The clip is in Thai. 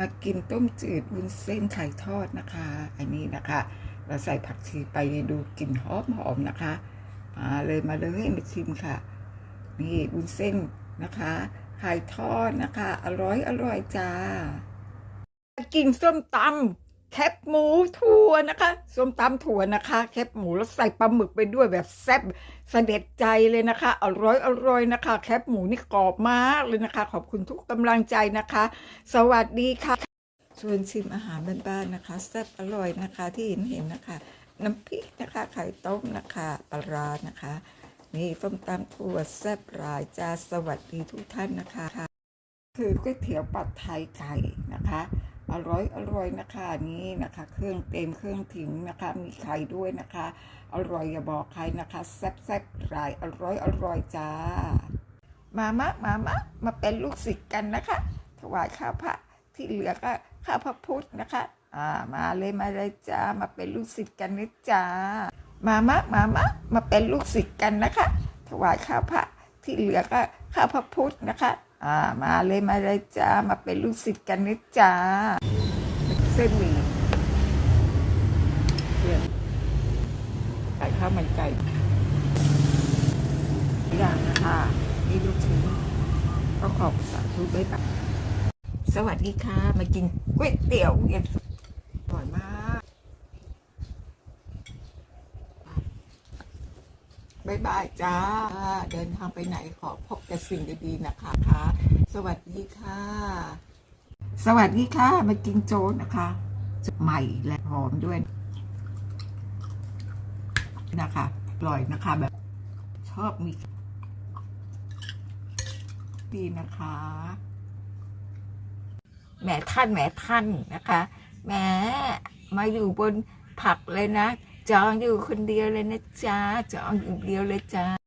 มากินต้มจืดวุ้นเส้นไข่ทอดนะคะ อันนี้นะคะ เราใส่ผักชีไปดูกลิ่นหอมหอมๆนะคะ มาเลยมาเลยมาชิมค่ะ นี่วุ้นเส้นนะคะไข่ทอดนะคะ อร่อยอร่อยจ้า กินส้มตำ แคบหมูถั่วนะคะส้มตำถั่วนะคะ แคบหมูแล้วใส่ปลาหมึกไปด้วยแบบแซ่บสเสด็จใจเลยนะคะ อร่อยอร่อยนะคะ แคบหมูนี่กรอบมากเลยนะคะ ขอบคุณทุกกำลังใจนะคะ สวัสดีค่ะชวนชิมอาหารบ้านๆนะคะ แซ่บอร่อยนะคะที่เห็นเห็นนะคะ น้ำพริกนะคะไข่ต้มนะคะปลาร้านะคะ นี่ส้มตำถั่วแซ่บหลายจ้าสวัสดีทุกท่านนะคะ คือก๋วยเตี๋ยวปัดไทยไก่นะคะ อร่อยอร่อยนะคะนี่นะคะ เครื่องเต็มเครื่องถึงนะคะ มีไข่ด้วยนะคะ อร่อยอย่าบอกใครนะคะแซ่บแซ่บหลายอร่อยอร่อยจ้า มามะมามะมาเป็นลูกศิษย์กันนะคะ ถวายข้าวพระที่เหลือก็ข้าวพระพุทธนะคะอ่ามาเลยมาเลยจ้ามาเป็นลูกศิษย์กันนะจ้ามามะมามะมาเป็นลูกศิษย์กันนะคะ ถวายข้าวพระที่เหลือก็ข้าวพระพุทธนะคะ อ่ามาเลยมาเลยจ้ามาเป็นลูกศิษย์กันนะจ้าเส้นหมี่เพื่อนไก่ข้าวมันไก่อย่างนะคะนี่ลูกชิ้นต้องขอบสาธุด้วยค่ะสวัสดีค่ะ มากินก๋วยเตี๋ยวเย็นอร่อยมาก บายบายจ้า เดินทางไปไหนขอพบแต่สิ่งดีๆนะคะคะสวัสดีค่ะ สวัสดีค่ะ มากินโจ๊กนะคะใหม่และหอมด้วยนะคะอร่อยนะคะแบบชอบมีดีนะคะแหมท่านแหมท่านนะคะแหมมาอยู่บนผักเลยนะ จองอยู่คนเดียวเลยนะจ๊ะจองอยู่เดียวเลยจ้า